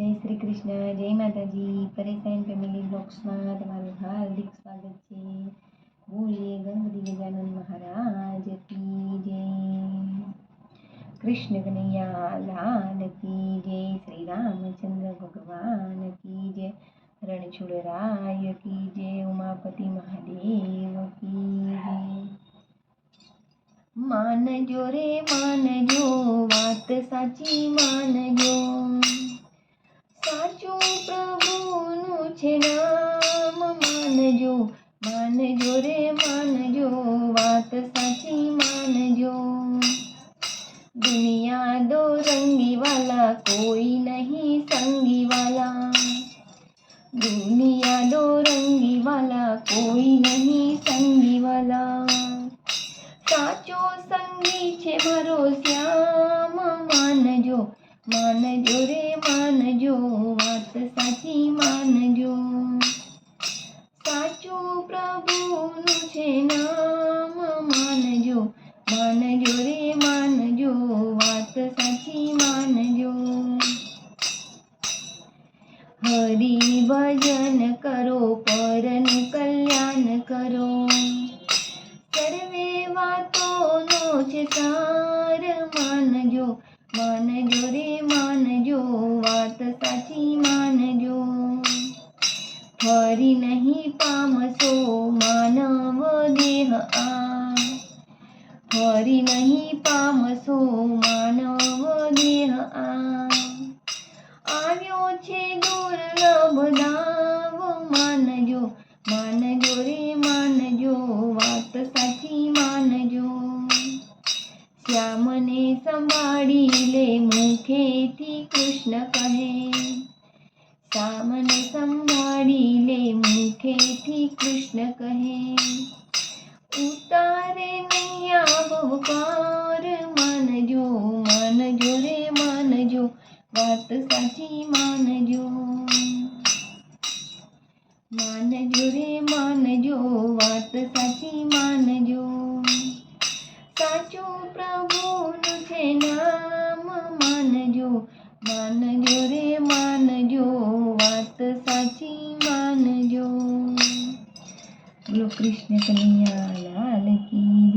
જય શ્રી કૃષ્ણ જય માતાજી પરેશાન ફેમિલી બ્લોગ્સમાં તમારું હાર્દિક સ્વાગત છે બોલીએ ગણપતિ ગજાનન મહારાજ કી જય કૃષ્ણ કનૈયા લાલ કી જય શ્રી રામચંદ્ર ભગવાન કી જય રણછોડરાય કી જય ઉમાપતિ મહાદેવ કી જય માનજો રે માનજો વાત સાચી માનજો માનજો માનજો રે માનજો વાત સાચી માનજો દુનિયા દો રંગી વાલા કોઈ નહીં સંગી વાલા દુનિયા દો રંગી વાલા કોઈ નહીં સંગી વાલા સાચો સંગી છે મારો શ્યામ માનજો માનજો રે પ્રભુનું છે નામ માનજો માનજો રે માનજો વાત સાચી માનજો હરિ ભજન કરો પરનું કલ્યાણ કરો સર્વે વાતોનો છે સાર માનજો માનજો રે માનજો વાત સાચી માનજો ફરી નહીં પામશો માનવ દેહ આ. ફરી નહીં પામશો માનવ દેહ આ. આવ્યો છે દુર્લભ દાવ, માનજો માનજો રે, માનજો, વાત સાચી માનજો. શ્યામને સંભાળી લે મુખેથી કૃષ્ણ કહે. શ્યામને સંભાળી લે મુખેથી કૃષ્ણ કહે ઉતારે નૈયા બહુકાર માનજો માનજો રે માનજો વાત સાચી માનજો માનજો રે માનજો વાત સાચી માનજો સાચું પ્રભુનું છે નામ માનજો માનજો રે लोग कृष्ण कन्हैया लाल की